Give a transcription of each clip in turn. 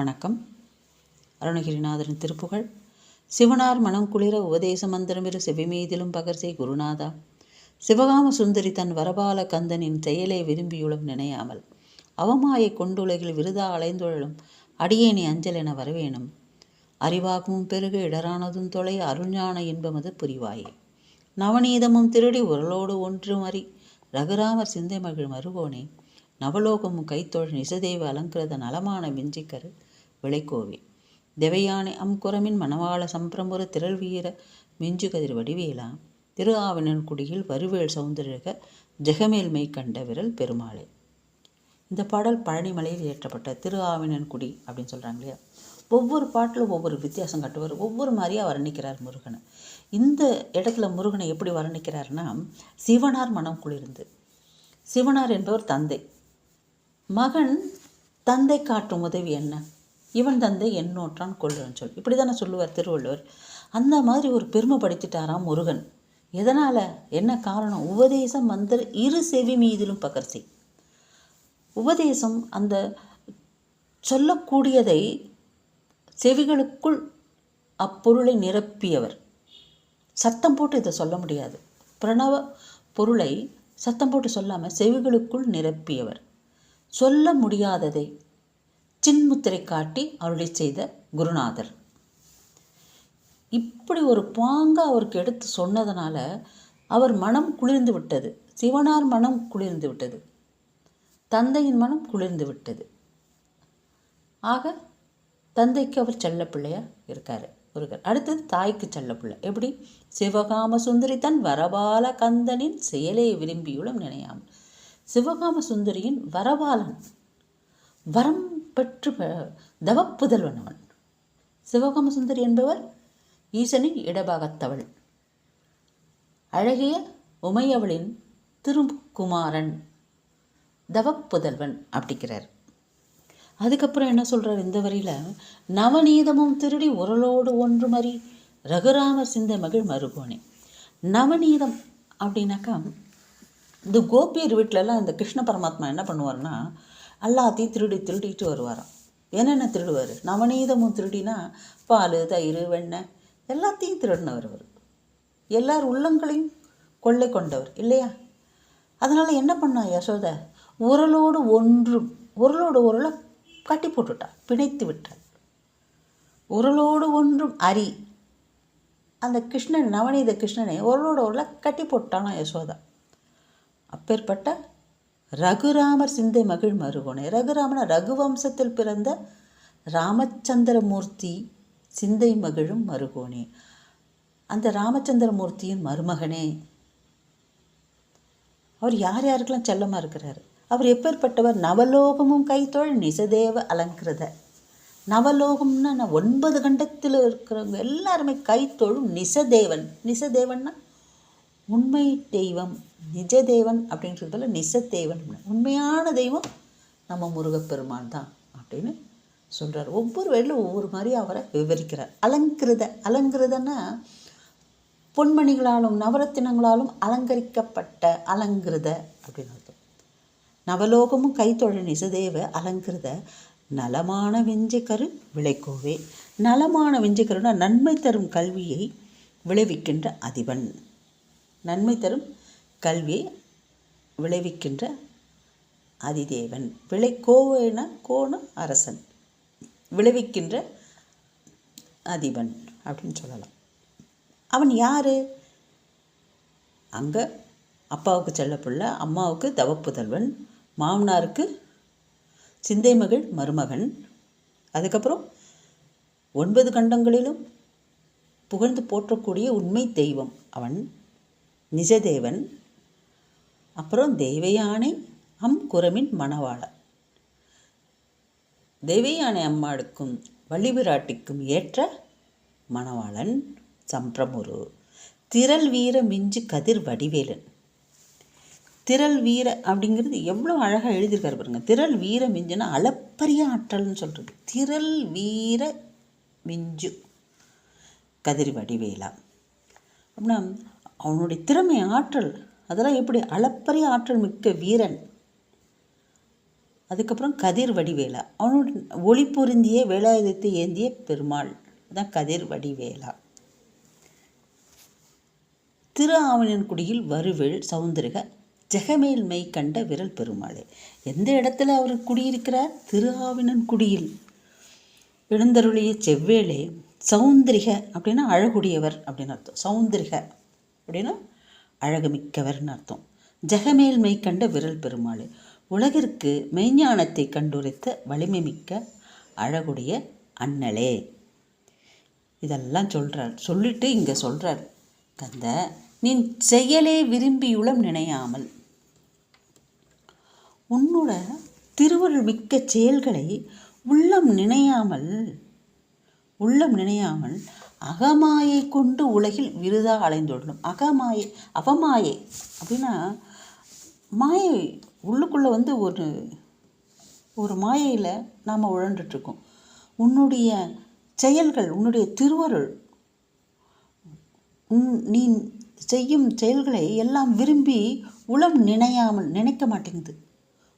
வணக்கம். அருணகிரிநாதரின் திருப்புகழ். சிவனார் மனம் குளிர உபதேச மந்திரமிரு செவிமீதிலும் பகர்சை குருநாதா. சிவகாம சுந்தரி தன் வரபால கந்தனின் செயலை விரும்பியுளும் நினையாமல் அவமாயை கொண்டுலகில் விருதா அலைந்துழலும் அடியேனி அஞ்சல் என வரவேணும். அறிவாகமும் பெருக இடரானதும் தொலை அருஞான இன்பமது புரிவாயே. நவநீதமும் திருடி உரலோடு ஒன்றும் அறி ரகுராமர் சிந்தை மகிழ் மருகோனே நவலோகமும் கைத்தோழ் நிசதேவ அலங்கிருத நலமான மிஞ்சிக்கரு விளைக்கோவே தெவையானை அம்குரமின் மணவாள சம்பிரமுர திரள் வீர மிஞ்சு கதிர் வடிவேலா. திரு ஆவினன் குடியில் வருவேல் சௌந்தரக ஜெகமேல்மை கண்ட விரல் பெருமாளே இந்த பாடல் பழனிமலையில் இயற்றப்பட்ட திரு ஆவினன் குடி அப்படின்னு சொல்கிறாங்க இல்லையா ஒவ்வொரு பாட்டிலும் ஒவ்வொரு வித்தியாசம் காட்டுவார். ஒவ்வொரு மாதிரியாக வர்ணிக்கிறார் முருகனை. இந்த இடத்துல முருகனை எப்படி வர்ணிக்கிறார்னா சிவனார் மனம் குளிர்ந்து. சிவனார் என்பவர் தந்தை. மகன் தந்தை காட்டும் உதவி என்ன? இவன் தந்தை என்னோற்றான் கொள்ளுன்னு சொல்லி இப்படி தானே சொல்லுவார் திருவள்ளுவர். அந்த மாதிரி ஒரு பெருமைப்படுத்திட்டாராம் முருகன். எதனால்? என்ன காரணம்? உபதேசம் மந்திர இரு செவி மீதிலும் பகர்ச்சி. உபதேசம் அந்த சொல்லக்கூடியதை செவிகளுக்குள் அப்பொருளை நிரப்பியவர். சத்தம் போட்டு இதை சொல்ல முடியாது. பிரணவ பொருளை சத்தம் போட்டு சொல்லாமல் செவிகளுக்குள் நிரப்பியவர். சொல்ல முடியாததை சின்முத்திரை காட்டி அருளை செய்த குருநாதர். இப்படி ஒரு பாங்க அவருக்கு எடுத்து சொன்னதனால அவர் மனம் குளிர்ந்து விட்டது. சிவனார் மனம் குளிர்ந்து விட்டது. தந்தையின் மனம் குளிர்ந்து விட்டது. ஆக தந்தைக்கு அவர் செல்ல பிள்ளையாக இருக்கார் முருகர். அடுத்தது தாய்க்கு செல்ல பிள்ளை. எப்படி? சிவகாம சுந்தரி தன் வரபால கந்தனின் செயலை விரும்பியுள்ள நினையாமல். சிவகாம சுந்தரியின் வரபாலன் வரம் பெற்று தவப்புதல்வன் அவன் சிவகாம சுந்தரி என்பவர் ஈசனின் இடபாகத்தவள். அழகிய உமையவளின் திருக்குமாரன் தவப்புதல்வன் அப்படிங்கிறார் அதுக்கப்புறம் என்ன சொல்கிறார் இந்த வரியில்? நவநீதமும் திருடி உரலோடு ஒன்று மறி ரகுராமர் சிந்த மகிழ் மருகோனே. நவநீதம் அப்படின்னாக்கா இந்த கோபியர் வீட்டிலலாம் இந்த கிருஷ்ண பரமாத்மா என்ன பண்ணுவார்னா எல்லாத்தையும் திருடி திருடிட்டு வருவாராம். என்னென்ன திருடுவார்? நவநீதமும் திருடினா பால் தயிர் வெண்ணெய் எல்லாத்தையும் திருடினவர் அவர் எல்லார் உள்ளங்களையும் கொள்ளை கொண்டவர் இல்லையா? அதனால் என்ன பண்ணா யசோதா? உரலோடு ஒன்றும் உரலோடு உரலை கட்டி போட்டுட்டாள் பிணைத்து விட்டாள் உரலோடு ஒன்றும் அரி. அந்த கிருஷ்ணன் நவநீத கிருஷ்ணனை உரலோடு உரலை கட்டி போட்டானா யசோதா? அப்பேற்பட்ட ரகுராமர் சிந்தை மகிழ் மருகோனே. ரகுராமன ரகுவம்சத்தில் பிறந்த ராமச்சந்திரமூர்த்தி சிந்தை மகிழும் மறுகோணே அந்த ராமச்சந்திரமூர்த்தியின் மருமகனே. அவர் யார் யாருக்கெல்லாம் செல்லமாக இருக்கிறார்? அவர் எப்பேற்பட்டவர்? நவலோகமும் கைத்தொள் நிசதேவ அலங்கிருத. நவலோகம்னா நான் ஒன்பது கண்டத்தில் இருக்கிறவங்க எல்லாருமே கைத்தொழும் நிசதேவன். நிசதேவன்னா உண்மை தெய்வம். நிஜ தேவன் அப்படின்றதுல நிசத்தேவன் உண்மையான தெய்வம் நம்ம முருகப்பெருமான் தான் அப்படின்னு சொல்கிறார் ஒவ்வொரு வேலையும் ஒவ்வொரு மாதிரி அவரை விவரிக்கிறார். அலங்கிருத அலங்கிருதன்னா பொன்மணிகளாலும் நவரத்தினங்களாலும் அலங்கரிக்கப்பட்ட அலங்கிருத அப்படின்னு அர்த்தம். நவலோகமும் கைத்தொழில் நிசதேவ அலங்கிருத நலமான விஞ்சைக்கரு விளைக்கோவே நலமான விஞ்சைக்கருனா நன்மை தரும் கல்வியை விளைவிக்கின்ற அதிபன். நன்மை தரும் கல்வியை விளைவிக்கின்ற அதிதேவன். விளை கோவன கோணம் அரசன். விளைவிக்கின்ற அதிபன் அப்படின்னு சொல்லலாம். அவன் யார்? அங்கே அப்பாவுக்கு செல்லப்புள்ள அம்மாவுக்கு தவப்புதல்வன் மாமனாருக்கு சிந்தை மகள் மருமகன். அதுக்கப்புறம் ஒன்பது கண்டங்களிலும் புகழ்ந்து போற்றக்கூடிய உண்மை தெய்வம் அவன் நிஜதேவன். அப்புறம் தேவயானை அம் குரமின் மணவாளன் அம்மாளுக்கும் வள்ளிவிராட்டிக்கும் ஏற்ற மணவாளன் சம்பிரமுரு திரள் வீர மிஞ்சு கதிர் வடிவேலன். திரள் வீர அப்படிங்கிறது எவ்வளோ அழகாக எழுதியிருக்காரு பாருங்க. திரள் வீர மிஞ்சுனா அளப்பரிய ஆற்றல்னு சொல்கிறது திரள் வீர மிஞ்சு கதிர் வடிவேலா. அப்படின்னா அவனுடைய திறமை ஆற்றல் அதெல்லாம் எப்படி? அளப்பரிய ஆற்றல் மிக்க வீரன். அதுக்கப்புறம் கதிர் வடிவேலா. அவனோட ஒளி பொருந்திய வேலாயுதத்தை ஏந்திய பெருமாள். அதான் கதிர் வடிவேலா. திரு ஆவணன்குடியில் வருவில் சவுந்தரக ஜெகமேல் மெய் கண்ட விரல் பெருமாளே. எந்த இடத்துல அவர் குடியிருக்கிறார்? திரு ஆவினன்குடியில் எழுந்தருளிய செவ்வேளே சௌந்தரிக அப்படின்னா அழகுடையவர் அப்படின்னு அர்த்தம். சௌந்தரிக அப்படின்னா அழகுமிக்கவர்னு அர்த்தம். ஜெகமேல் கண்ட விரல் பெருமாள். உலகிற்கு மெய்ஞானத்தை கண்டுரைத்த வலிமை மிக்க அழகுடைய அண்ணலே. இதெல்லாம் சொல்கிறார் சொல்லிட்டு இங்கே சொல்கிறார் கந்த நீ செயலே விரும்பியுளம் நினையாமல். உன்னோட திருவருள் மிக்க செயல்களை உள்ளம் நினையாமல் உள்ளம் நினையாமல் அகமாயை கொண்டு உலகில் விருதாக அலைந்துள்ளோம் அகமாயை அவமாயை அப்படின்னா மாயை உள்ளுக்குள்ளே வந்து ஒரு ஒரு மாயையில் நாம் உழண்டுட்ருக்கோம் உன்னுடைய செயல்கள் உன்னுடைய திருவருள் உன் நீ செய்யும் செயல்களை எல்லாம் விரும்பி உளம் நினையாமல் நினைக்க மாட்டேங்குது.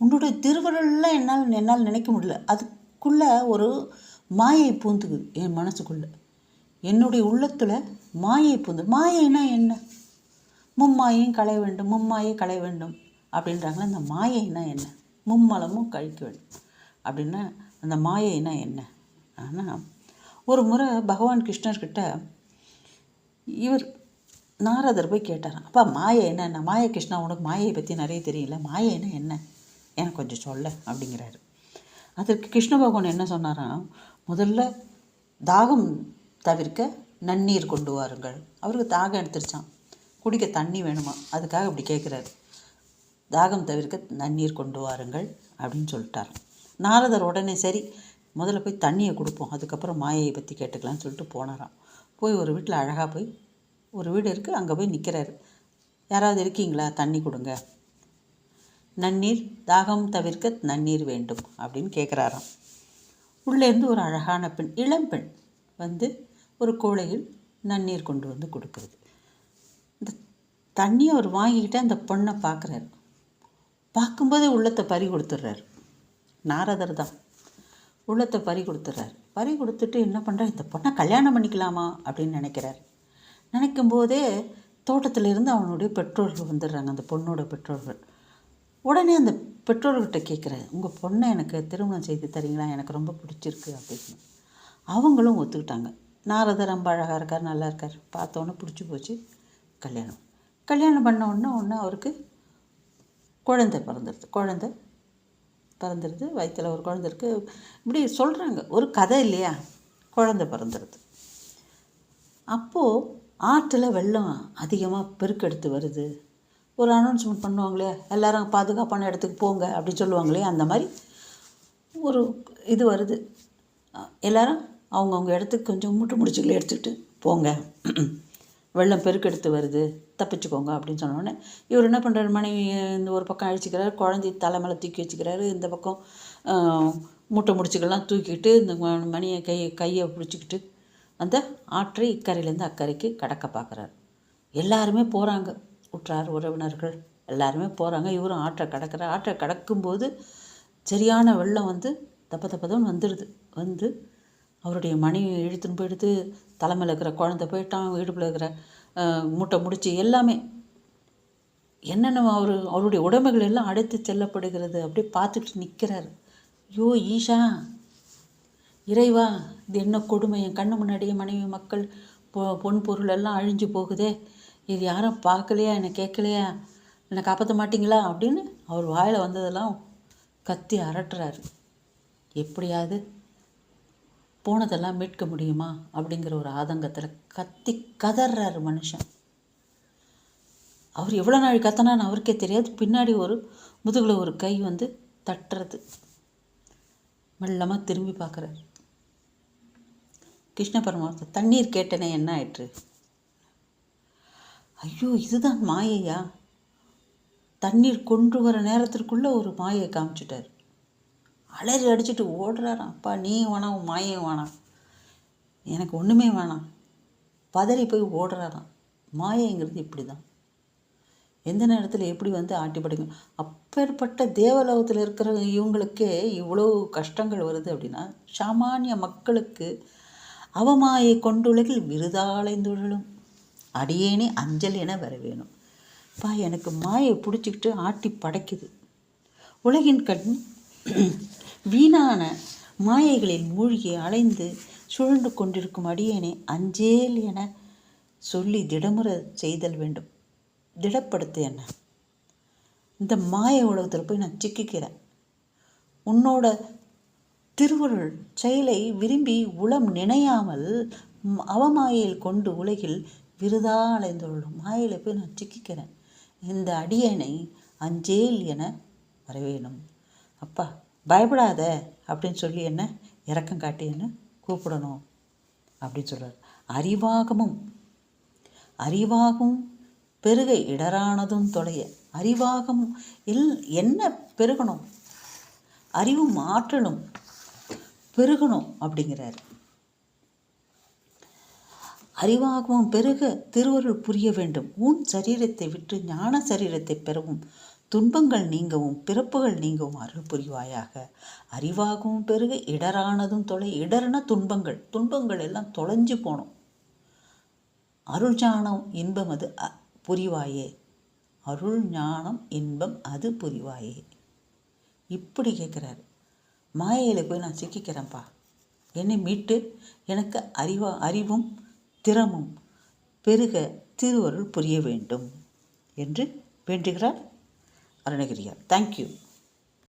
உன்னுடைய திருவருள்லாம் என்னால் என்னால் நினைக்க முடியல. அதுக்குள்ளே ஒரு மாயை பூந்துக்குது என் மனசுக்குள்ளே. என்னுடைய உள்ளத்தில் மாயை பூந்து மாயைனா என்ன? மும்மாயையும் களைய வேண்டும் மும்மாயை களைய வேண்டும். அப்படின்றாங்களே அந்த மாயைனா என்ன? மும்மலமும் கழிக்க வேண்டும். அப்படின்னா அந்த மாயைனா என்ன? ஆனால் ஒரு முறை பகவான் கிருஷ்ணர்கிட்ட இவர் நாரதர் போய் கேட்டார் அப்பா மாயை என்ன? மாய கிருஷ்ணா உனக்கு மாயை பற்றி நிறைய தெரியல. மாயைனா என்ன? எனக்கு கொஞ்சம் சொல்ல அப்படிங்கிறாரு. அதற்கு கிருஷ்ண பகவான் என்ன சொன்னாராம் முதல்ல தாகம் தவிர்க்க நன்னீர் கொண்டு வாருங்கள். அவருக்கு தாகம் எடுத்துருச்சான் குடிக்க தண்ணி வேணுமா? அதுக்காக இப்படி கேட்குறாரு. தாகம் தவிர்க்க நன்னீர் கொண்டு வாருங்கள் அப்படின்னு சொல்லிட்டார். நாரதர் உடனே சரி முதல்ல போய் தண்ணியை கொடுப்போம். அதுக்கப்புறம் மாயையை பற்றி கேட்டுக்கலாம்னு சொல்லிட்டு போனாராம். போய் ஒரு வீட்டில் அழகாக போய் ஒரு வீடு இருக்குது அங்கே போய் நிற்கிறாரு யாராவது இருக்கீங்களா? தண்ணி கொடுங்க. நன்னீர் தாகம் தவிர்க்க நன்னீர் வேண்டும் அப்படின்னு கேட்குறாராம் உள்ளேருந்து ஒரு அழகான பெண் இளம்பெண் வந்து ஒரு கோழையில் நன்னீர் கொண்டு வந்து கொடுக்குறது. இந்த தண்ணியை அவர் வாங்கிக்கிட்டு அந்த பொண்ணை பார்க்குறாரு. பார்க்கும்போதே உள்ளத்தை பறி கொடுத்துட்றாரு. நாரதர் தான். உள்ளத்தை பறி கொடுத்துட்றாரு. பறி கொடுத்துட்டு என்ன பண்ணுறாரு இந்த பொண்ணை கல்யாணம் பண்ணிக்கலாமா அப்படின்னு நினைக்கிறார். நினைக்கும் போதே தோட்டத்திலிருந்து அவனுடைய பெற்றோர்கள் வந்துடுறாங்க. அந்த பொண்ணோட பெற்றோர்கள். உடனே அந்த பெற்றோர்கிட்ட கேட்குறாரு. உங்கள் பொண்ணை எனக்கு திருமணம் செய்து தரீங்களா? எனக்கு ரொம்ப பிடிச்சிருக்கு அப்படின்னு. அவங்களும் ஒத்துக்கிட்டாங்க. நாரதர் ரொம்ப அழகாக இருக்கார் நல்லா இருக்கார். பார்த்தோன்னே பிடிச்சி போச்சு கல்யாணம். கல்யாணம் பண்ண உடனே ஒன்று அவருக்கு குழந்தை பிறந்துடுது குழந்தை பிறந்துடுது வயிற்றில் ஒரு குழந்தை இருக்குது இப்படி சொல்கிறாங்க ஒரு கதை இல்லையா? குழந்தை பிறந்துடுது அப்போது ஆற்றில் வெள்ளம் அதிகமாக பெருக்கெடுத்து வருது. ஒரு அனௌன்ஸ்மெண்ட் பண்ணுவாங்களே எல்லோரும் பாதுகாப்பான இடத்துக்கு போங்க அப்படின்னு சொல்லுவாங்களே அந்த மாதிரி ஒரு இது வருது. எல்லோரும் அவங்கவுங்க இடத்துக்கு கொஞ்சம் மூட்டை முடிச்சுகளை எடுத்துக்கிட்டு போங்க வெள்ளம் பெருக்கெடுத்து வருது தப்பிச்சுக்கோங்க அப்படின்னு சொன்னோடனே இவர் என்ன பண்ணுறாரு மனைவி இந்த ஒரு பக்கம் அழிச்சிக்கிறாரு குழந்தை தலை மேலே தூக்கி வச்சுக்கிறாரு இந்த பக்கம் மூட்டை முடிச்சுக்கெல்லாம் தூக்கிட்டு இந்த மணியை கையை கையை பிடிச்சிக்கிட்டு அந்த ஆற்றை இக்கரையிலேருந்து அக்கறைக்கு கடக்க பார்க்குறாரு எல்லாருமே போகிறாங்க உற்றார் உறவினர்கள் எல்லாருமே போகிறாங்க இவரும் ஆற்றை கடக்கிறார் ஆற்றை கடக்கும்போது சரியான வெள்ளம் வந்து தப்ப தப்பதன்னு வந்துடுது வந்து அவருடைய மனைவி இழுத்துன்னு போயிடுது தலைமையில் இருக்கிற குழந்த போயிட்டான் இடுப்பில் இருக்கிற மூட்டை முடிச்சு எல்லாமே. என்னென்ன அவர் அவருடைய உடமைகள் எல்லாம் அடைத்து செல்லப்படுகிறது. அப்படியே பார்த்துட்டு நிற்கிறார் ஐயோ ஈஷா இறைவா இது என்ன கொடுமை? என் கண்ணு முன்னாடியே மனைவி மக்கள் பொ பொன் பொருள் எல்லாம் அழிஞ்சு போகுதே. இது யாரும் பார்க்கலையா? என்னை கேட்கலையா? என்னை காப்பாற்ற மாட்டிங்களா? அப்படின்னு அவர் வாயில் வந்ததெல்லாம் கத்தி அரட்டுறாரு. எப்படியாவது போனதெல்லாம் மீட்க முடியுமா? அப்படிங்கிற ஒரு ஆதங்கத்தில் கத்தி கதறாரு மனுஷன். அவர் எவ்வளோ நாள் கத்தனான்னு அவருக்கே தெரியாது. பின்னாடி ஒரு முதுகில் ஒரு கை வந்து தட்டுறது. மெல்லமாக திரும்பி பார்க்குறாரு. கிருஷ்ண பரமார்த்த தண்ணீர் கேட்டனே என்ன ஆயிற்று? ஐயோ இதுதான் மாயையா? தண்ணீர் கொண்டு வர நேரத்திற்குள்ளே ஒரு மாயை காமிச்சிட்டார். அலறி அடிச்சுட்டு ஓடுறாராம். அப்பா நீ வேணாம் உன் மாயம் வேணாம். எனக்கு ஒன்றுமே வேணாம். பதறி போய் ஓடுறாராம். மாயைங்கிறது இப்படி தான் எந்த நேரத்தில் எப்படி வந்து ஆட்டி படைக்கும்? அப்பேற்பட்ட தேவலோகத்தில் இருக்கிற இவங்களுக்கே இவ்வளோ கஷ்டங்கள் வருது அப்படின்னா சாமானிய மக்களுக்கு அவமாயை கொண்டுலகில் விருதாலைந்துழலும் அடியேனே அஞ்சல் என வர வேணும். பா எனக்கு மாயை பிடிச்சிக்கிட்டு ஆட்டி படைக்குது. உலகின் கண் வீணான மாயைகளில் மூழ்கி அலைந்து சுழன்று கொண்டிருக்கும் அடியேனை அஞ்சேல் என சொல்லி திடமுற செய்தல் வேண்டும். திடப்படுத்து என்ன? இந்த மாய உலகத்தில் போய் நான் சிக்கிக்கிறேன். உன்னோட திருவருள் செயலை விரும்பி உளம் நினையாமல் அவமாயையில் கொண்டு உலகில் விருதா அலைந்துள்ளும் மாயில போய் நான் சிக்கிக்கிறேன். இந்த அடியனை அஞ்சேல் என வரவேணும். அப்பா பயப்படாத அப்படின்னு சொல்லி என்ன? இரக்கம் காட்டி என்ன? கூப்பிடணும் அப்படின்னு சொல்கிறார் அறிவாகமும் அறிவாகும் பெருக இடரானதும் தொலைய அறிவாகம் எல் என்ன பெருகணும்? அறிவும் ஆற்றலும் பெருகணும் அப்படிங்கிறார். அறிவாகவும் பெருக திருவருள் புரிய வேண்டும். உன் சரீரத்தை விட்டு ஞான சரீரத்தை பெறவும் துன்பங்கள் நீங்கவும் பிறப்புகள் நீங்கவும் அருள் புரிவாயாக. அறிவாகவும் பெருக இடரானதும் தொலை. இடர்ன துன்பங்கள். துன்பங்கள் எல்லாம் தொலைஞ்சு போனோம். அருள் ஞானம் இன்பம் அது அ- புரிவாயே. அருள் ஞானம் இன்பம் அது புரிவாயே. இப்படி கேட்குறாரு. மாயையில் போய் நான் சிக்கிக்கிறேன்ப்பா. என்னை மீட்டு எனக்கு அறிவா அறிவும் திறமும் பெருக திருவருள் புரிய வேண்டும் என்று வேண்டுகிறார் அருணகிரியார். தேங்க்யூ